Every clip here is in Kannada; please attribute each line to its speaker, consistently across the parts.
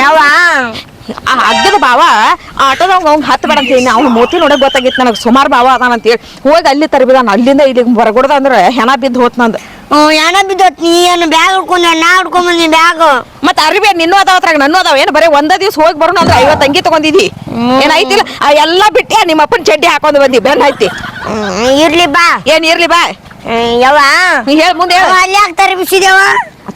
Speaker 1: ಆ ಅಗ್ಗದ ಬಾವ ಆಟೋದಾಗ ಹೋಗಿ ಹತ್ತು ಬೇಡ ಅಂತೀನಿ ಅವ್ನು ಮೋತಿ ನೋಡಕ್ ಗೊತ್ತಾಗಿತ್ತು ನನಗೆ. ಸುಮಾರು ಬಾವ ಅದಾನ ಅಂತೇಳಿ ಹೋಗಿ ಅಲ್ಲಿ ತರಬಿದಾನ ಅಲ್ಲಿಂದ ಇಲ್ಲಿಗೆ ಬರಗೊಡ್ದ ಅಂದ್ರೆ ಹೆಣ ಬಿದ್ದು ಹೋತ್ ನಂದು.
Speaker 2: ಯಾಣ ಬಿದ್ದೋತ್ ನೀ ಏನು ಬ್ಯಾಗ್ ಹಿಡ್ಕೊಂಡ ನಾ ಹಿಡ್ಕೊಂಡ್ ಬಂದಿ ಬ್ಯಾಗ್?
Speaker 1: ಮತ್ತೆ ಅರಿಬಿ ನಿನ್ನೂ ಅದಾವ ಅದ್ರಾಗ ನನ್ನೂ ಅದಾವ. ಏನು ಬರೀ ಒಂದೇ ದಿವಸ ಹೋಗಿ ಬರೋಣ ಅಂದ್ರೆ ಐವತ್ತು ಅಂಗಿ ತಗೊಂಡಿದಿ. ಏನಾಯ್ತಿಲ್ಲ ಆ ಎಲ್ಲ ಬಿಟ್ಟಿ ನಿಮ್ಮ ಅಪ್ಪನ ಚಡ್ಡಿ ಹಾಕೊಂಡ್ ಬಂದಿ. ಬೆನ್ ಐತಿ
Speaker 2: ಇರ್ಲಿ ಬಾ.
Speaker 1: ಏನ್ ಇರ್ಲಿ ಬಾ?
Speaker 2: ಯವ್ವ?
Speaker 1: ನೀ ಹೇಳ ಮುಂದೆ ಹೇಳ.
Speaker 2: ಅಲ್ಲಿ ಹಾಕ್ತಾರೆ ಬಿಸಿದೇವ?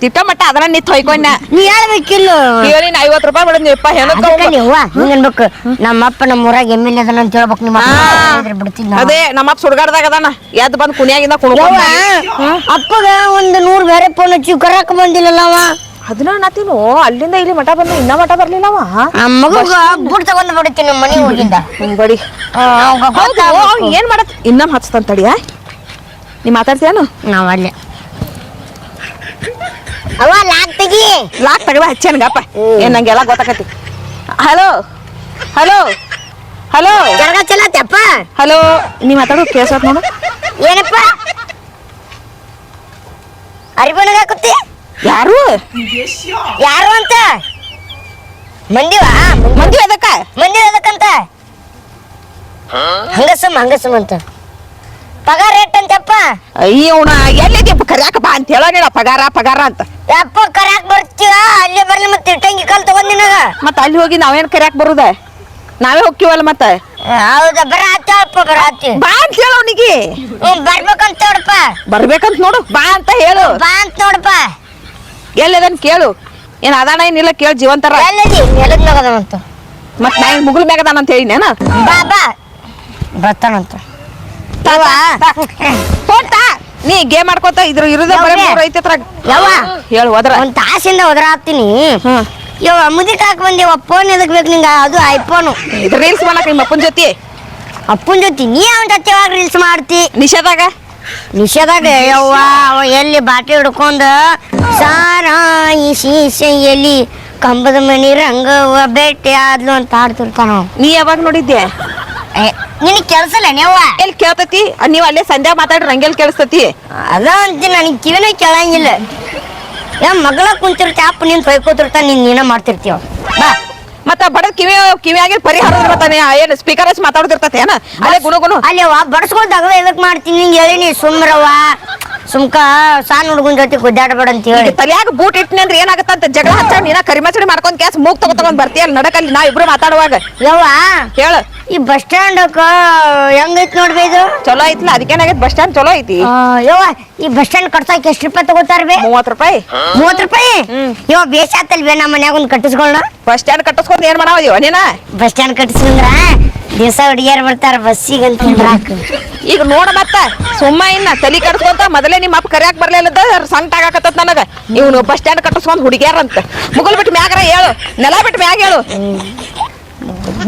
Speaker 1: ತಿಟ್ಟ ಮಟ್ಟ ಅದನ್ನ ನಿತ್ ಹೊಯ್ಕೊಂಡ
Speaker 2: ನೀ ಹೇಳ್ಬೇಕಿಲ್ಲ?
Speaker 1: ಹೇಳಿ ನಾ ಐವತ್ತು ರೂಪಾಯಿ ಬಿಡಂದಿಪ್ಪ
Speaker 2: ನೀಪ್ಪ ನೀವ್ವ ಹಿಂಗ್ ಅನ್ಬೇಕು. ನಮ್ಮಪ್ಪ ನಮ್ಮ ಊರಾಗ ಎಂ ಎಲ್ ಅದನ್ನ ಅಂತ ಹೇಳ್ಬೇಕು ನಿಮ್ಮ ಬಿಡ್ತೀನಿ.
Speaker 1: ಅದೇ ನಮ್ಮಪ್ಪ ಸುಡ್ಗಾಡ್ದಾಗ ಅದಾನ. ಎದ್ ಬಂದ್ ಕುಣಿಯಾಗಿಂದ ಕುಣ್ಕೊಂಡ
Speaker 2: ಅಪ್ಪಗ ಒಂದು ನೂರ್ ಬೇರೆ ಫೋನ್ ಹಚ್ಚಿ ಕರಕ್ ಅವ?
Speaker 1: ಅದನ್ನ ನಾತೀನು ಅಲ್ಲಿಂದ ಇಲ್ಲಿ ಮಠ ಬಂದ ಇನ್ನ ಮಠ ಬರ್ಲಿಲ್ಲವ
Speaker 2: ಅವ? ಮಗುಗ ಬುಡ್ ತಗೊಂಡು ಬಿಡ್ತೀನಿ ನಮ್ಮ ಮನೆ ಹೋಗಿಂದ
Speaker 1: ಬಡಿ.
Speaker 2: ಗೊತ್ತಾಗ್ಬೇಕು.
Speaker 1: ಅವ್ನ್ ಏನ್ ಮಾಡತ್ ಇನ್ನಮ್ ಹಚ್ತಾನ ತಡಿಯ ನೀ ಮಾತಾಡ್ತೀಯನು?
Speaker 2: ನಾವು ಅಲ್ಲಿ. ಅವ ಲಾಕ್ ತೆಗಿ.
Speaker 1: ಲಾಕ್ ತಗವ ಹಚ್ಚೇನ್ಗಪ್ಪ ಏನ್ ನಂಗೆಲ್ಲ ಗೊತ್ತಾಕತಿ. ಹಲೋ ಹಲೋ ಹಲೋ
Speaker 2: ಜರಗ ಚಲತ್ತಪ್ಪ
Speaker 1: ಹಲೋ ನೀ ಮಾತಾಡೋ ಕೇಳ್ಸತ್ ನೋಡು.
Speaker 2: ಏನಪ್ಪ? ಅರಿಬಣಗ ಹಾಕುತ್ತಿ
Speaker 1: ಯಾರು?
Speaker 2: ಯಾರು ಅಂತ? ಮಂದಿವಾ?
Speaker 1: ಮಂದಿ ಅದಕ್ಕ.
Speaker 2: ಮಂದಿ ಅದಕ್ಕಂತ. ಹಂಗಸಮ್ ಹಂಗಸಮ್ ಅಂತ. ಪಗಾರ ರೇಟ್ ಅಂತಪ್ಪ
Speaker 1: ಇವನ ಎಲ್ಲಿದೆ ಕರ್ಯಾಕ ಬಾ ಅಂತ ಹೇಳೋಣ ಪಗಾರ ಪಗಾರ ಅಂತ.
Speaker 2: ಯಪ್ಪ ಕರ್ಯಾಕ್ ಬರ್ತೀವ ಅಲ್ಲಿ ಬರ್ಲಿ ಮತ್ತೆ ಇಟ್ಟಂಗಿ ಕಾಲ್ ತಗೊಂಡ್ ನಿನಗ.
Speaker 1: ಮತ್ತೆ ಅಲ್ಲಿ ಹೋಗಿ ನಾವೇನ್ ಕರ್ಯಾಕ ಬರುದ? ನಾವೇ ಹೋಗ್ತೀವಲ್ಲ ಮತ್ತೆ?
Speaker 2: ಹೌದ ಬರ ಆತಪ್ಪ ಬರ
Speaker 1: ಬಾ ಅಂತ ಹೇಳು ಅವನಿಗೆ.
Speaker 2: ಬರ್ಬೇಕಂತ ನೋಡಪ್ಪ.
Speaker 1: ಬರ್ಬೇಕಂತ ನೋಡು ಬಾ ಅಂತ ಹೇಳು.
Speaker 2: ಬಾ ಅಂತ ನೋಡಪ್ಪ.
Speaker 1: ಎಲ್ಲದನ್ ಕೇಳು. ಏನ್ ಅದಾನ ಏನಿಲ್ಲ ಕೇಳು ಜೀವಂತರ.
Speaker 2: ಎಲ್ಲದಿ? ನೆಲದ ಮ್ಯಾಗದವಂತ
Speaker 1: ಮತ್ ನಾ ಮುಗುಲ್ ಮ್ಯಾಗದಾನ ಅಂತ ಹೇಳಿನೇನ
Speaker 2: ಬಾ ಬಾ. ಬರ್ತಾನಂತ.
Speaker 1: ಹೋಗ್ತಾ. ನೀ ಗೇಮ್ ಮಾಡ್ಕೋತ ಇದ್ರ ಇರುದ ಬರೇ
Speaker 2: ಯವ್ವೆ.
Speaker 1: ಮೂರ್ ಐತಿ ಅದ್ರಾಗ
Speaker 2: ಯವ್ವ.
Speaker 1: ಹೇಳು ಹೋದ್ರ.
Speaker 2: ಒಂದ್ ತಾಸಿಂದ
Speaker 1: ಹ್ಮ್
Speaker 2: ಯವ್ವ ಮುದಿಕ್ ಹಾಕ್ ಬಂದೇವ ಫೋನ್ ಎದಕ್ ಬೇಕು ನಿಂಗ? ಅದು ಐಫೋನು
Speaker 1: ಇದು ರೀಲ್ಸ್ ಮಾಡಕ್ ನಿಮ್ಮ ಅಪ್ಪನ ಜೊತೆ.
Speaker 2: ಅಪ್ಪನ ಜೊತೆ? ನೀ ಅವನ್ ಜೊತೆ ಯಾವಾಗ ರೀಲ್ಸ್ ಮಾಡ್ತಿ?
Speaker 1: ನಿಷೇಧಾಗ
Speaker 2: ನಿಷೇಧಾಗ ಯವ್ವ ಅವ ಎಲ್ಲಿ ಬಾಟಿ ಹಿಡ್ಕೊಂಡ? ಸಾರಾಯಿ ಎಲ್ಲಿ ಕಂಬದ ಮನಿ ರಂಗವ್ವ ಬೆಟ್ಟಿ ಆದ್ಲು ಅಂತ ಹಾಡ್ತಿರ್ತಾನ.
Speaker 1: ನೀ ಯಾವಾಗ ನೋಡಿದ್ದೆ
Speaker 2: ಏ, ನಿನಗ್ ಕೆಲ್ಸಲ್ಲ ನೀವು
Speaker 1: ಎಲ್ಲಿ ಕೇಳ್ತತಿ? ನೀವ್ ಅಲ್ಲೇ ಸಂಧ್ಯಾ ಮಾತಾಡ್ರಿ ಹಂಗೆಲ್ ಕೇಳಿಸ್ತತಿ?
Speaker 2: ಅದ ಅಂತ ನನಗೆ ಕಿವಿನೇ ಕೇಳಂಗಿಲ್ಲ. ಏನ್ ಮಗಳ ಕುಂತಿರ್ತಿ ಅಪ್ಪ ನೀನ್ ತೊಯ್ಕೋತಿರ್ತ ನೀನ್ ನೀನ ಮಾಡ್ತಿರ್ತೀವ ಬಾ.
Speaker 1: ಮತ್ತ ಬಡ ಕಿವಿ ಕಿವಿಯಾಗಿ ಪರಿಹಾರ ಇರ್ತಾನೆ ಏನ್ ಸ್ಪೀಕರ್ ಹಚ್ಚಿ ಮಾತಾಡ್ತಿರ್ತತಿ ಏನ? ಅಲ್ಲೇ ಗುಣ ಗುಣ.
Speaker 2: ಅಲ್ಲಿ ಅವ ಬಡಸ್ಕೊಳ್ದಾಗ ಎದಕ್ ಮಾಡ್ತೀನಿ ನಿಂಗೆ ಹೇಳಿನಿ ಸುಮ್ರವ್ವ. ಸುಮ್ಕ ಸಣ್ಣ ಹುಡುಗನ ಜೊತೆ ಗುದ್ದಾಡಬೇಡ ಅಂತ ಹೇಳಿ.
Speaker 1: ತಲಿಯಾಗ ಬೂಟ್ ಇಟ್ನಿ ಅಂದ್ರೆ ಏನಾಗತ್ತಂತ ಜಗಳ ಹಚ್ಚ ನೀನ ಕರಿಮಚಡಿ ಮಾಡ್ಕೊಂಡ್ ಕ್ಯಾಸ್ ಮೂಗ್ ತಗೋ ತಗೊಂಡ್ ಬರ್ತೀಯಲ್ಲ ನಡಕಲ್ಲಿ ನಾ ಇಬ್ರು ಮಾತಾಡುವಾಗ.
Speaker 2: ಯವ್ವ.
Speaker 1: ಹೇಳು
Speaker 2: ಈ ಬಸ್ ಸ್ಟ್ಯಾಂಡ್ ಹೆಂಗೈತ್ ನೋಡ್ಬೇ ಇದು?
Speaker 1: ಚಲೋ ಐತ್ಲ ಅದಕ್ಕೇನಾಗೈತ್ ಬಸ್ ಸ್ಟ್ಯಾಂಡ್ ಚಲೋ ಐತಿ.
Speaker 2: ಆ, ಯವ್ವ ಈ ಬಸ್ ಸ್ಟ್ಯಾಂಡ್ ಕಟ್ಸಕ್ ಎಷ್ಟು ರೂಪಾಯಿ ತಗೋತಾರ ಬೇ
Speaker 1: ಮೂವತ್ ರೂಪಾಯಿ?
Speaker 2: ಮೂವತ್ ರೂಪಾಯಿ. ಯವ್ವ ಬೇಷ ಆತಲ್ ಬೇ ನಮ್ಮ ಮನ್ಯಾಗ ಒಂದ್ ಕಟ್ಟಿಸ್ಕೊಳ್ಳ
Speaker 1: ಬಸ್ ಸ್ಟ್ಯಾಂಡ್ ಕಟ್ಟಿಸ್ಕೊಂಡ್ ಏನ್ ಮಾಡಿ ನೀನ?
Speaker 2: ಬಸ್ ಸ್ಟ್ಯಾಂಡ್ ಕಟ್ಟಿಸ್ಕೊಂಡ್ರ? ದಿವಸ ಹುಡುಗಿಯರ್ ಬರ್ತಾರ ಬಸ್ಸಿಗಂತ ಅಂತ
Speaker 1: ಈಗ ನೋಡ ಮತ್ತ ಸುಮ್ಮ ಇನ್ನ ತಲಿ ಕಟ್ಸ್ಕೊಂತ ಮೊದಲೇ ನಿಮ್ಮ ಅಪ್ಪ ಕರ್ಯಾಕ್ ಬರ್ಲಿಲ್ಲದ ಸಂಕಟ ಆಗಾಕತ್ತ ನನಗ. ಇವನು ಬಸ್ ಸ್ಟ್ಯಾಂಡ್ ಕಟ್ಟಿಸ್ಕೊಂಡ್ ಹುಡುಗ್ಯಾರ ಅಂತ. ಮುಗಲ್ ಬಿಟ್ಟು ಮ್ಯಾಗರ ಹೇಳು ನೆಲ ಬಿಟ್ಟು ಮ್ಯಾಗ ಹೇಳು.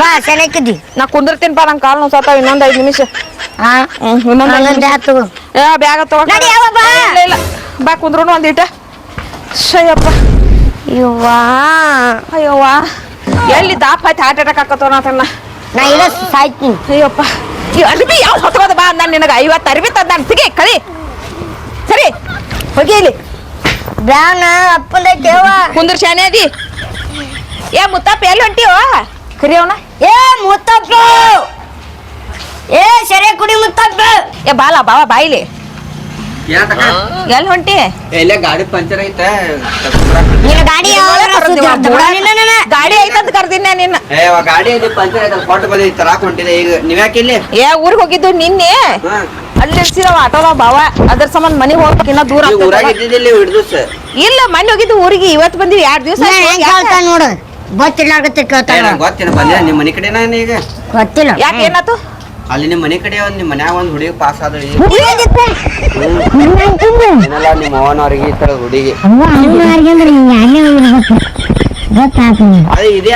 Speaker 2: ಬಾ ಚೆನ್ನಾಗಿದ್ದಿ
Speaker 1: ನಾ ಕುಂದಿರ್ತೀನಿಪ್ಪ ನಂಗೆ ಕಾಲು ನೋಸಾತಾವ ಇನ್ನೊಂದು ಐದು ನಿಮಿಷ.
Speaker 2: ಹಾ
Speaker 1: ಇನ್ನೊಂದು ಐದ್ ನಿಮಿಷ. ಏ ಬ್ಯಾಗ ತಗೋ
Speaker 2: ನಡಿ ಯವ್ವ ಬಾ.
Speaker 1: ಇಲ್ಲ ಇಲ್ಲ ಬಾ ಕುಂದ್ರುನು ಒಂದಿಟ ಶಯ್ಯಪ್ಪ
Speaker 2: ಇವ್ವಾ
Speaker 1: ಅಯ್ಯವ್ವ. ಎಲ್ಲಿ ತಾಪ ಆಯ್ತು ಹಾರ್ಟ್ ಅಟ್ಯಾಕ್ ನಾತನ್ನ
Speaker 2: ನಾ ಇಲ್ಲ ಸಾಯ್ತೀನಿ.
Speaker 1: ಅಯ್ಯಪ್ಪ. ಈ ಅರ್ಬಿ ಯಾವ ಹೊತ್ತದ ಬಾ ಅಂದ ನಿನಗೆ. ಐವತ್ತು ಅರ್ಬಿ ತಂದ ನಾನು ಸಿಗಿ ಕಳಿ ಸರಿ ಹೋಗಿ ಇಲ್ಲಿ.
Speaker 2: ಬ್ಯಾನ ಅಪ್ಪಂದೈತೆ ಯವ್ವ.
Speaker 1: ಕುಂದ್ರ ಶಾನೆ ಅದಿ ಏ ಮುತ್ತಪ್ಪ ಎಲ್ಲಿ ಹೊಂಟಿವ ಕರಿ ಅವನ
Speaker 2: ಏ ಮುತ್ತಪ್ಪ ಏ ಸರಿ ಕುಡಿ ಮುತ್ತಪ್ಪ
Speaker 1: ಏ ಬಾಲ ಬಾವ ಬಾಯಿಲಿ. ಎಲ್ಲಿ ಹೊಂಟಿ?
Speaker 3: ಎಲ್ಲೇ ಗಾಡಿ ಪಂಚರ್ ಐತೆ.
Speaker 2: ನಿನ್ನ ಗಾಡಿ.
Speaker 1: ಗಾಡಿ ಐತಂತ ಕರ್ದಿನ ನಿನ್ನ.
Speaker 3: ಏ ಅವ ಗಾಡಿ ಅಲ್ಲಿ ಪಂಚರ್ ಐತೆ ಕೊಟ್ಟು ಬಂದಿ ತರಾಕ್ ಹೊಂಟಿದೆ ಈಗ ನೀವ್ಯಾಕೆ ಇಲ್ಲಿ?
Speaker 1: ಏ ಊರಿಗೆ ಹೋಗಿದ್ದು ನಿನ್ನೆ. ಅಲ್ಲಿ ಇರ್ಸಿರವ ಆಟೋದ ಬಾವ. ಅದ್ರ ಸಂಬಂಧ ಮನೆಗೆ ಹೋಗ್ಬೇಕು ಇನ್ನೂ ದೂರ
Speaker 3: ಊರಾಗ. ಇದ್ದಿದ್ದಿಲ್ಲ ಹಿಡ್ದು
Speaker 1: ಇಲ್ಲ ಮನೆ ಹೋಗಿದ್ದು ಊರಿಗೆ. ಇವತ್ತು ಬಂದಿವಿ ಎರಡು ದಿವಸ
Speaker 2: ನೋಡು. ಗೊತ್ತಿಲ್ಲಾಗತ್ತೆ ಕೇಳ್ತಾನ
Speaker 3: ನಂಗೆ ಗೊತ್ತೇನ ಬಂದಿಲ್ಲ ನಿಮ್ಮ ಮನೆ ಕಡೆನ ಈಗ.
Speaker 2: ಗೊತ್ತಿಲ್ಲ.
Speaker 1: ಯಾಕೆ ಏನಾತು
Speaker 3: ಅಲ್ಲಿ ನಿಮ್ಮ ಮನೆ ಕಡೆ ಒಂದ್ ನಿಮ್ಮ ಮನ್ಯಾಗ ಒಂದ್ ಹುಡುಗಿ ಪಾಸ್ ಆದ ಏನಲ್ಲ ನಿಮ್ಮ ಅವನವ್ರಿಗೆ ಈ ತರ ಹುಡುಗಿ? ಅದೇ ಇದೇ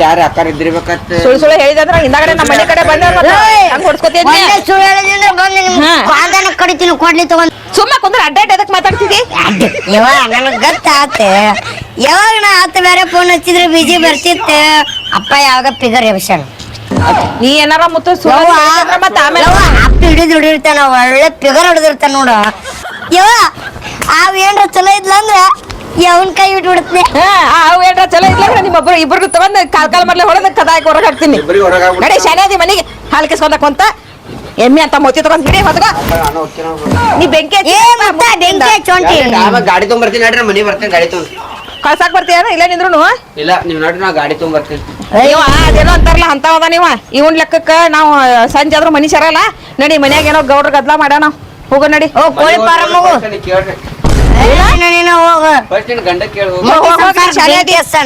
Speaker 3: ಯಾರ ಅಕ್ಕಾರ ಇದ್ದಿರ್ಬೇಕತ್ತ
Speaker 1: ಸುಳ್ಳು ಸುಳ್ಳು ಹೇಳಿದಂದ್ರ ಹಿಂದಾಗಡೆ ನಮ್ಮ ಮನೆ ಕಡೆ ಬಂದ
Speaker 2: ಏಯ್!
Speaker 1: ಹಂಗ ಹೊಡ್ಸ್ಕೊತಿದ್ದೆ
Speaker 2: ಒಂದೇ ಸುಳ್ಳು ಹೇಳಿದ್ರೆ ಬಂದು ನಿಮ್
Speaker 1: ಹಾ.
Speaker 2: ಪಾದನ ಕಡಿತೀನಿ ಕೊಡ್ಲಿ ತಗೊಂಡ್.
Speaker 1: ಸುಮ್ಮ ಕುಂದ್ರ ಅಡ್ಡಾಡ್ ಎದಕ್ ಮಾತಾಡ್ತಿದಿ
Speaker 2: ಯವ್ವ ನನಗ್ ಗೊತ್ತಾತ ಯಾವಾಗ ನಾ ಆತ ಬೇರೆ ಫೋನ್ ಹಚ್ಚಿದ್ರೆ ಬಿಜಿ ಬರ್ತಿತ್ತು? ಅಪ್ಪ ಯಾವಾಗ ಪಿಗರ್ ಯಶನ್
Speaker 1: ನೀ ಏನಾರ ಮುತ್ತು ಸುಳ್ಳು ಹೇಳಿದ್ರ ಮತ್ತ ಆಮೇಲೆ
Speaker 2: ಅಪ್ಪ ಹಿಡಿದು ಹಿಡಿದಿರ್ತಾನ ಒಳ್ಳೆ ಪಿಗರ್ ಹಿಡಿದಿರ್ತಾನ ನೋಡ. ಯವ್ವ ಅವ್ ಏನ್ರ ಚಲೋ ಇದ್ಲ ಅಂದ್ರ ಯಾವನ್ ಕೈ ಬಿಟ್ಬಿಡ್ತೀನಿ
Speaker 1: ಹಾ ಆ ಅವು ಏನ್ರ ಚಲೋ ಇದ್ಲ ನಿಮ್ಮ ಒಬ್ರು ಇಬ್ಬರು ತಗೊಂಡ್ ಕಾಲ್ ಕಾಲ್ ಮಾಡ್ಲೆ ಹೊಡೆದ ಕದಾಕ್ ಹೊರಗೆ ಹಾಕ್ತೀನಿ. ನಡಿ ಶಾನೆ ಅದಿ ಮನೆಗೆ ಹಾಲು ಕಿಸ್ಕೊಂಡಕ್ ಅಂತ ಎಮ್ಮಿ ಅಂತ ಮೋತಿ ತಗೊಂಡ್ ಹಿಡಿ
Speaker 3: ಅವ್ರು.
Speaker 1: ನೀ ಬೆಂಕಿ ಹಚ್ಚಿ.
Speaker 2: ಏ ಮುತ್ತ ಬೆಂಕಿ ಹಚ್ಚೋಂಟಿ
Speaker 3: ಗಾಡಿ ತೊಂಬರ್ತೀನಿ ಬರ್ತೀನಿ ನಡ್ರಿ ಮನೆ ಬರ್ತೇನೆ ಗಾಡಿ ತೊಗೊಂಡು.
Speaker 1: ಕಳ್ಸಾಕ್ ಬರ್ತೀಯ? ಇಲ್ಲ ನಿಂದ್ರು
Speaker 3: ಇಲ್ಲ ನೀವ್ ನೋಡ್ರಿ ನಾ ಗಾಡಿ ತುಂಬ ಬರ್ತೀನಿ
Speaker 1: ಅಯ್ಯೋ ಅದೇನೋ ಅಂತಾರಲ್ಲ ಅಂತವದ ನೀವ? ಇವನ್ ಲೆಕ್ಕಕ್ಕ ನಾವು ಸಂಜೆ ಆದ್ರೂ ಮನುಷ್ಯರಲ್ಲ ನಡಿ ಮನ್ಯಾಗ ಏನೋ ಗೌಡ್ರ ಗದ್ಲ ಮಾಡ ನಾವು ಹೋಗೋ ನಡಿ.
Speaker 2: ಓ ಕೋಳಿ ಫಾರಂ ಹೋಗು.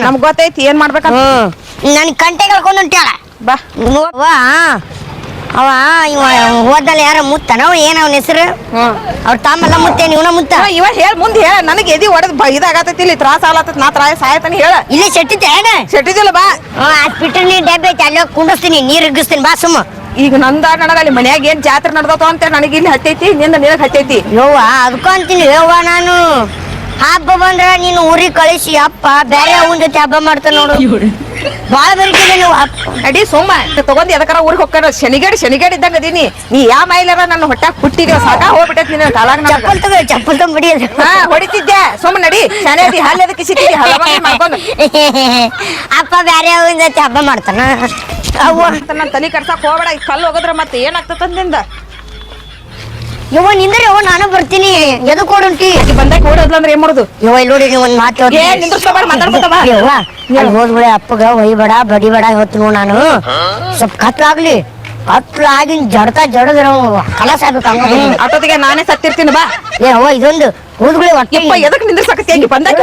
Speaker 1: ನಮ್ಗ್ ಗೊತ್ತೈತಿ ಏನ್ ಮಾಡ್ಬೇಕು
Speaker 2: ಹ್ಮ್. ನನ್ ಕಂಟೆ ಕಳ್ಕೊಂಡು ಹೊಂಟ್ಯಾಳ.
Speaker 1: ಬಾ.
Speaker 2: ಅವ ಅವ ಇವ ಹೋದಲ್ಲ ಯಾರ ಮುತ್ತನ? ಅವ ಏನ ಅವನ ಹೆಸರು? ಅವ್ರ ಮುತ್ತೆ ಮುತ್ತೇನ್ ಇವನ ಮುತ್ತ?
Speaker 1: ಇವ ಹೇಳ ಮುಂದೆ ಹೇಳ. ನನಗೆ ಎದಿ ಹೊಡೆದ ಇದಾಗತೈತಿ ಇಲ್ಲಿ ತ್ರಾಸ ಆಗ್ಲತ್ತೈತಿ ನಾ ತ್ರಾಸ ಸಾಯತಾನೆ ಹೇಳ.
Speaker 2: ಇಲ್ಲಿ ಶೆಟ್ಟಿದ್ದೆ ಏನ?
Speaker 1: ಶೆಟ್ಟಿದಿಲ್ಲ ಬಾ.
Speaker 2: ಹಾಸ್ಪಿಟಲ್ ನೀ ಡಬ್ಬೆ ಐತೆ ಅಲ್ಲಿ ಹೋಗಿ ಕುಂಡಿಸ್ತೀನಿ ನೀರ್ ಇಗ್ಗಿಸ್ತೀನಿ ಬಾ ಸುಮ್ಮ.
Speaker 1: ಈಗ ನಂದ ನನಗ ಅಲ್ಲಿ ಮನ್ಯಾಗ ಏನ್ ಜಾತ್ರೆ ನಡ್ದತೋ ಅಂತ ನನಗೆ ಇಲ್ಲಿ ಹತ್ತೈತಿ ನಿಂದ ನಿನಗ್ ಹತ್ತೈತಿ.
Speaker 2: ಯವ್ವ ಅದಕ್ಕೂ ಅಂತೀನಿ ಯೋವ ನಾನು. ಹಬ್ಬ ಬಂದ್ರ ನೀನು ಊರಿಗೆ ಕಳಿಸಿ ಅಪ್ಪ ಬೇರೆ ಅವನ ಜೊತೆ ಹಬ್ಬ ಮಾಡ್ತಾನ ನೋಡು. ಬಾಳ ಬರೀತೀನಿ ನೀವು
Speaker 1: ನಡಿ ಸುಮ್ಮ ತಗೊಂಡ್ ಎದಕಾರ ಊರಿಗೆ ಹೋಗ್ತಾರ ಶನಿಗೇಡ್ ಶನಿಗೇಡ್ ಇದ್ದಂಗ ಅದೀನಿ. ನೀ ಯಾವ ಮೈಲಾರ ನನ್ನ ಹೊಟ್ಟಾಗ ಹುಟ್ಟಿದ್ಯೋ ಸಾಕ ಹೋಗ್ಬಿಟ್ಟೈತಿ ನಿನ್ನ ನನಗ.
Speaker 2: ಚಪ್ಪಲ್ ತಗೋ ಚಪ್ಪಲ್ ತಗೊಂಡ್ಬಿಡಿ
Speaker 1: ಹಾ ಹೊಡಿತಿದ್ದೆ ಸೋಮ ನಡಿ. ಶನಿ ಹಲ್ಲೆ ಅದಕ್ಕೆ ಸಿಕ್ಕಿದಿ ಹಲವಾರು ಮಾಡ್ಕೊಂಡು.
Speaker 2: ಅಪ್ಪ ಬ್ಯಾರೆ ಹಬ್ಬ ಮಾಡ್ತಾನ. ಅವ್ವ
Speaker 1: ಅಂತ ನನ್ನ ತಲೆ ಕಡ್ಸಕ್ ಹೋಗ್ಬೇಡ. ಕಲ್ಲು ಹೋಗದ್ರ ಮತ್ತೆ ಏನಾಗ್ತದ ನಿಂದ
Speaker 2: ಯವ್ವ ನಿಂದ್ರೆ ಯವ್ವ ನಾನು ಬರ್ತೀನಿ. ಎದಕ್ ಕೊಡುಂಟಿ
Speaker 1: ಈ ಬಂದಾಗ ಓಡೋದ್ಲ ಅಂದ್ರೆ ಏನ್ ಮಾಡೋದು?
Speaker 2: ಯವ್ವ ಇಲ್ಲಿ ನೋಡಿ ಒಂದ್ ಮಾತು ಅಲ್ಲಿ ಹೋದ್ಬಿಳೆ ಅಪ್ಪಗ ಒಯ್ಬೇಡ ಬಡಿಬೇಡ ಇವತ್ತು ನೋಡ್ ನಾನು. ಸ್ವಲ್ಪ ಕತ್ಲಾಗ್ಲಿ. ಕತ್ಲಾಗಿ ಜಡ್ತಾ ಜಡದ್ರ ಕಲಸ ಆಗ್ಬೇಕು
Speaker 1: ಅಷ್ಟೊತ್ತಿಗೆ ನಾನೇ ಸತ್ತಿರ್ತೀನಿ ಬಾ.
Speaker 2: ಏ ಅವ್ವ ಇದೊಂದು ಹೊಟ್ಟೆ.
Speaker 1: ಯಪ್ಪ ಎದಕ್ ಬಂದಾಗ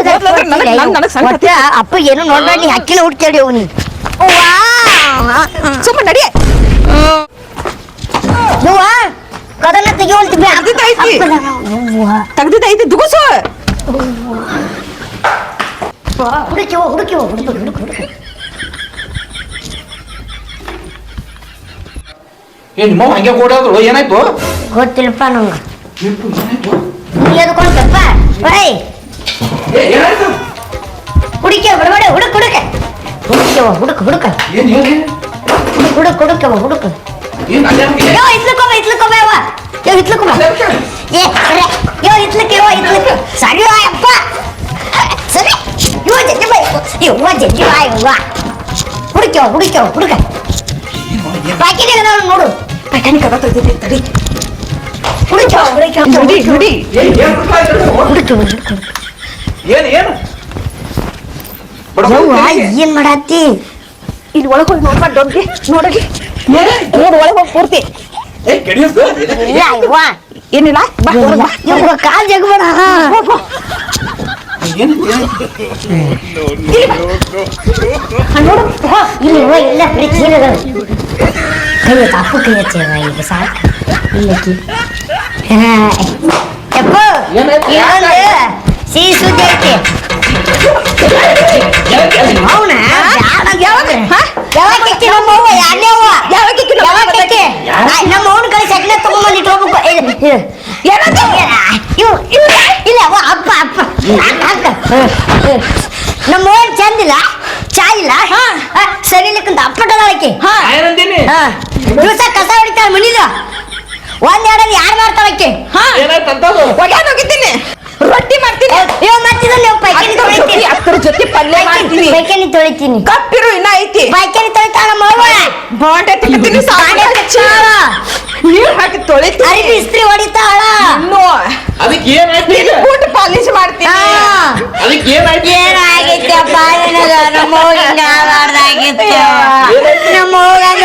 Speaker 1: ಸಂಕಟ
Speaker 2: ಮತ್ತೆ ಅಪ್ಪ ಏನು ನೋಡ್ಬೇಡ ನೀ ಹಕ್ಕಿನ ಹುಡ್ತೇಳಿ ಅವ್ ನೀ.
Speaker 1: ಸುಮ್ಮ
Speaker 2: ಕದನ ತೆಗಿವಂತ
Speaker 1: ತೆಗ್ದಿದ್ದೈತಿ. ತೆಗ್ದಿದ್ದೈತಿ ದುಗುಸು.
Speaker 2: ಹುಡುಕಿವ ಹುಡುಕಿವ ಹುಡುಕಿ ಹುಡುಕಿ ಹುಡುಕು
Speaker 4: ಏ ನಿಮ್ಮ ಹಂಗೆ ಓಡೋದ್ರು ಏನಾಯ್ತು?
Speaker 2: ಗೊತ್ತಿಲ್ಲಪ್ಪ ನಂಗೆ. ಎದ್ಕೊಂಡಪ್ಪ ಬೈ ಹುಡುಕ್ಯ ಬಿಡಬೇಡ ಹುಡುಕ್ ಹುಡುಕ. ಹುಡುಕ್ಯವ ಹುಡುಕ್ ಹುಡುಕ.
Speaker 4: ಏನ್ ಏನ್
Speaker 2: ಹುಡುಕ್ ಹುಡುಕ್ ಹುಡುಕ್ಯವ ಹುಡುಕ್. ಏ ಸರಿ ಯೋ ಇತ್ಲಕ್ಕೆ ಯವ್ವ ಇತ್ಲಕ್ಕೆ ಸರಿ ಅಪ್ಪ ಸರಿ. ಯೋ ಜಜ್ಜಿ ಬೈ ಯವ್ವ ಜಜ್ಜಿ ಬಾ ಯವ್ವ ಹುಡುಕ್ಯವ ಹುಡುಕ್ಯವ ಹುಡುಕ ಪ್ಯಾಕೆಟ್ ನಾನು ನೋಡು
Speaker 1: ಮೆಕ್ಯಾನಿಕ್ ಅದ ತೆಗ್ದಿದ್ದೆ ತಡಿ.
Speaker 2: ಹುಡುಕ್ಯವ ಹುಡುಕ್ಯವ
Speaker 1: ನೋಡಿ ನೋಡಿ.
Speaker 4: ಏನ್ ಏನ್?
Speaker 2: ಹುಡುಕ್ಯವ
Speaker 4: ಏನು ಬಡ
Speaker 2: ಏನ್ ಮಾಡತ್ತಿ?
Speaker 1: ಇಲ್ಲಿ ಒಳಗೆ ಹೋಗಿ ನೋಡ್ಬಾ ಡೊಂಕಿ ನೋಡಲಿ ನೋಡು ಒಳಗೆ ಹೋಗಿ ಪೂರ್ತಿ.
Speaker 4: ಏ ಕೆಡಿಯೋದು?
Speaker 2: ಇಲ್ಲ ಯವ್ವ.
Speaker 1: ಏನಿಲ್ಲ ಬಾ ಹೊರಗ್ ಬಾ
Speaker 2: ಯವ್ವ ಕಾಲ್ ಜಗಬೇಡ ಇಲ್ಲಿ ಇಲ್ಲ ಬರೀ ಚೀಲಗಳು ಕೈ ಎತ್ತು ಅಪ್ಪು ಕೈ. ಎತ್ತೇವ ಈಗ ಸಾಕು ಇಲ್ಲಕ್ಕಿ ಸುದ್ದಿ ಐತಿ ಅವನ ನಮ್ಮ ಅವ್ನ ಕೈ ಸಗಣಿ ತಗೊಂಬಂದು ಇಟ್ಕೋಬೇಕು ಇಲ್ಲ ಅವ್ವ ಅಪ್ಪ ಅಪ್ಪ. ನಮ್ಮ ಅವ್ವನ್ ಚಂದಿಲ್ಲ ಚಾಯ್ ಇಲ್ಲ? ಆ, ಸರಿ ಇಲ್ಲಕ್ಕಂತ ಅಪ್ಪಟದ ಆಕಿ
Speaker 1: ಹಾ.
Speaker 2: ದಿವಸ ಕಸ ಹೊಡಿತಾಳ ಮನಿದು. ಒಂದೆರಡಲ್ಲಿ ಯಾರು
Speaker 4: ಮಾಡ್ತಾಳಕ್ಕೆ
Speaker 1: ಒಗ್ಯಾನ್ ಹೋಗಿದ್ದೀನಿ. ರೊಟ್ಟಿ ಮಾಡ್ತೀನಿ.
Speaker 2: ಇವ್ ಮತ್ತಿದ ನೀವು ಪೈಕೇನಿ ತೊಳಿತೀನಿ.
Speaker 1: ಅದ್ರ ಜೊತೆ ಪಲ್ಯ ಮಾಡ್ತೀನಿ.
Speaker 2: ಪೈಕೇನಿ ತೊಳಿತೀನಿ.
Speaker 1: ಕಪ್ಪಿರು ಇನ್ನ ಐತಿ.
Speaker 2: ಪೈಕೇನಿ ತೊಳಿತಾಳ ಅವ್ವ
Speaker 1: ಬಾಂಡೆ ತೆಗಿತೀನಿ
Speaker 2: ಬಾಂಡೆ ತೆಗ್ಸಾಳ.
Speaker 1: ನೀರ್ ಹಾಕಿ ತೊಳಿತೀನಿ.
Speaker 2: ಅರಿವಿ ಇಸ್ತ್ರಿ ಹೊಡಿತಾಳ.
Speaker 1: ಇನ್ನು.
Speaker 4: ಅದಕ್ಕೆ ಏನಾಯ್ತು ಈಗ?
Speaker 1: ಬೂಟ್ ಪಾಲಿಶ್ ಮಾಡ್ತೀನಿ.
Speaker 4: ಅದಕ್ಕೆ ಏನಾಯ್ತು?
Speaker 2: ನಮ್ಮ ಹೋಗಂಗ ಮಾಡ್ದಾಗಿತ್ತು. ನಮ್ಮ ಹೋಗಂಗ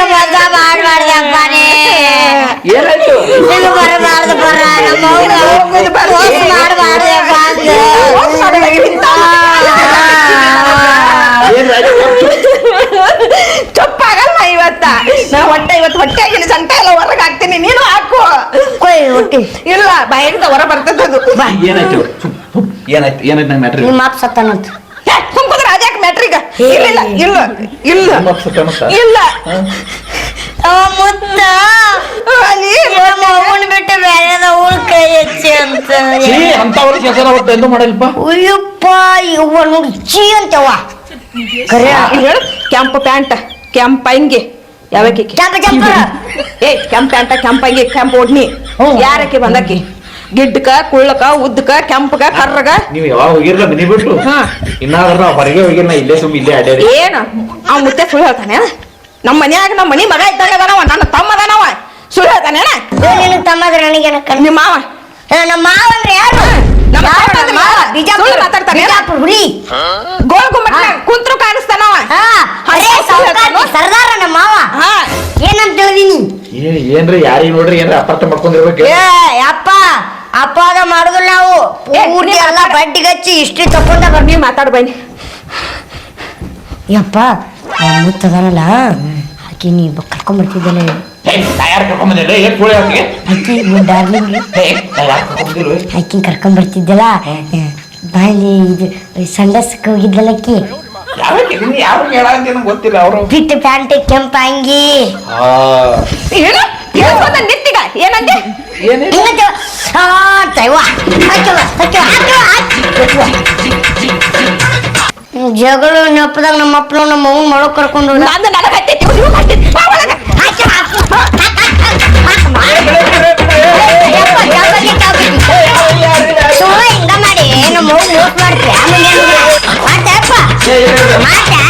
Speaker 4: ಏನಾಯ್ತು?
Speaker 2: ಬರಬಾರ್ದು ಬರ ನಮ್ಮ ಹೋಗ ಮೋಸ ಮಾಡಬಾರ್ದಪ್ಪ ಅಂತ
Speaker 1: ಮೋಸ ಮಾಡ್ಬೇಡಿ ಇಂಥ
Speaker 4: ಏನಾಯ್ತು
Speaker 1: ಚೊಪ್ಪಾಗಲ್ಲ ಇವತ್ತ ನಾ ಹೊಟ್ಟೆ ಇವತ್ತು ಹೊಟ್ಟೆ ಆಗಿಲ್ಲ ಸಂಟ ಎಲ್ಲ ಹೊರಗೆ ಹಾಕ್ತೀನಿ ನೀನು ಹಾಕು
Speaker 2: ಹುಟ್ಟಿ
Speaker 1: ಇಲ್ಲ ಬಾಯಿಂದ ಹೊರ ಬರ್ತದದು.
Speaker 4: ಏನಾಯ್ತು ಸುಮ್, ಸುಮ್. ಏನಾಯ್ತು? ಏನಾಯ್ತು ನಂಗೆ ಮ್ಯಾಟ್ರಿ
Speaker 2: ನಿಮ್ಮ ಸತ್ತನಂತ
Speaker 1: ಮ್ಯಾಟ್ರಿಗ ಇಲ್ಲ ಇಲ್ಲ ಇಲ್ಲ ಇಲ್ಲ.
Speaker 2: ಮುತ್ತ.
Speaker 1: ಅಲ್ಲಿ
Speaker 2: ನಮ್ಮ ಅವ್ವನ್ ಬಿಟ್ಟು ಬೇರೆ ಊರ್ ಕೈ ಹೆಚ್ಚಿ ಅಂತ.
Speaker 4: ಛೀ ಅಂತವ್ರ ಕೆಲಸ ಅವತ್ತು ಎಲ್ಲೂ ಮಾಡಲ್ಪ
Speaker 2: ಅಯ್ಯಪ್ಪ ಇವ್ವ ನೋಡಿ ಚೀ ಅಂತವ ಕರೆ
Speaker 1: ಹೇಳು ಕೆಂಪು ಪ್ಯಾಂಟ್ ಕೆಂಪ ಅಂಗಿ. ಯಾವಕ್ಕೆ?
Speaker 2: ಚಂಪ ಚಂಪ
Speaker 1: ಏ ಕೆಂಪ್ ಪ್ಯಾಂಟ ಕೆಂಪ ಅಂಗಿ ಕೆಂಪ್ ಓಡ್ನಿ. ಯಾರಕ್ಕೆ ಬಂದಕ್ಕಿ? ಗಿಡ್ಡಕ ಕುಳ್ಳಕ ಉದ್ದಕ ಕೆಂಪಗ ಕರ್ರಗ
Speaker 4: ನೀವು ಯಾವಾಗ ಹೋಗಿರ್ಲ ಮನಿ ಬಿಟ್ಟು ಇನ್ನಾದ್ರೂ ನಾವು ಹೊರಗೆ ಹೋಗಿರ್ನ ಇಲ್ಲೇ ಸುಮ್ಮ ಇಲ್ಲೇ ಅಡ್ಯಾಡಿ
Speaker 1: ಏನು? ಅವ್ ಮುತ್ತೆ ಸುಳ್ಳು ಹೇಳ್ತಾನೆ ನಮ್ಮ ಮನ್ಯಾಗ ನಮ್ಮ ಮನಿ ಮಗ ಇದ್ದಾಗ ಅದಾನವ ನನ್ನ ತಮ್ಮ ಅದಾನವ. ಸುಳ್ಳು ಹೇಳ್ತಾನೆ
Speaker 2: ಅಣ್ಣ ತಮ್ಮ ನನಗೇನ ಕಣ್
Speaker 1: ನಿಮ್ಮ ಮಾವ?
Speaker 2: ನಮ್ಮ ಮಾವ ಅಂದ್ರೆ ಯಾರು
Speaker 1: ನಮ್ಮ ಮಾವ?
Speaker 2: ಬಿಜಾಪುರ
Speaker 1: ಸುಳ್ಳು ಮಾತಾಡ್ತಾನೆ.
Speaker 2: ಬಿಜಾಪುರ ಹುಲಿ.
Speaker 1: ಗೋಲ್ ಗುಮ್ಮಟ್
Speaker 4: ಏನ್ರಿ ಯಾರಿಗೆ ನೋಡ್ರಿ? ಏನ್ರಿ ಅಪಾರ್ಥ ಮಾಡ್ಕೊಂಡಿರ್ಬೇಕು?
Speaker 2: ಏ ಅಪ್ಪ ಆಗ ಮಾಡುದಿಲ್ಲ ನಾವು ಪೂರ್ತಿ ಎಲ್ಲ ಬಡ್ಡಿಗೆ ಹಚ್ಚಿ ಇಷ್ಟು ತಕೊಂಡ ಬರ್ನಿ
Speaker 1: ನೀವ್ ಮಾತಾಡ್ ಬನ್ನಿ.
Speaker 2: ಯಪ್ಪ ಮುತ್ತದಾನಲ್ಲ ಆಕಿ ನೀ ಕರ್ಕೊಂಡ್ ಬರ್ತಿದ್ದಲ್ಲ
Speaker 4: ಯಾರು ಕರ್ಕೊಂಬಂದಿಲ್ಲ ಏನ್ ಸುಳ್ಳು ಹೇಳ್ತೀವಿ
Speaker 2: ಆಕಿ ಡಾರ್ಲಿಂಗ್
Speaker 4: ಯಾರು ಕರ್ಕೊಂಬಂದಿಲ್ವ
Speaker 2: ಆಕಿನ್ ಕರ್ಕೊಂಡ್ ಬರ್ತಿದ್ದಲ್ಲ. ಬಾಯಲ್ಲಿ ಇದು ಸಂಡಸ್ಕ್ ಹೋಗಿದ್ದಲ್ಲ ಆಕಿ.
Speaker 4: ಗೊತ್ತಿಲ್ಲ ಅವರು.
Speaker 2: ಬಿಟ್ಟು ಪ್ಯಾಂಟ್ ಕೆಂಪ ಅಂಗಿ.
Speaker 1: ಏನು ಹೇಳ್ಕೊಂಡ ನಿತ್ತಿಗ ಏನಂದೆ?
Speaker 4: ಏನೇ
Speaker 2: ಹಿಂಗಂತ ಆ ತೈವ ಹಾಕ್ಯವ ಹಾಕ್ಯವ ಹಾಕ್ಯವ ಹಾಕ್ಯವ ಜಗಳ ನೆಪದಾಗ ನಮ್ಮ ಅಪ್ಪನ ನಮ್ಮ ಅವ್ನ ಮಾಡೋ ಕರ್ಕೊಂಡು
Speaker 1: ನಾನು ಹತ್ತೈತಿ ಹತ್ತೈತಿ
Speaker 2: ಸುಮ್ಮ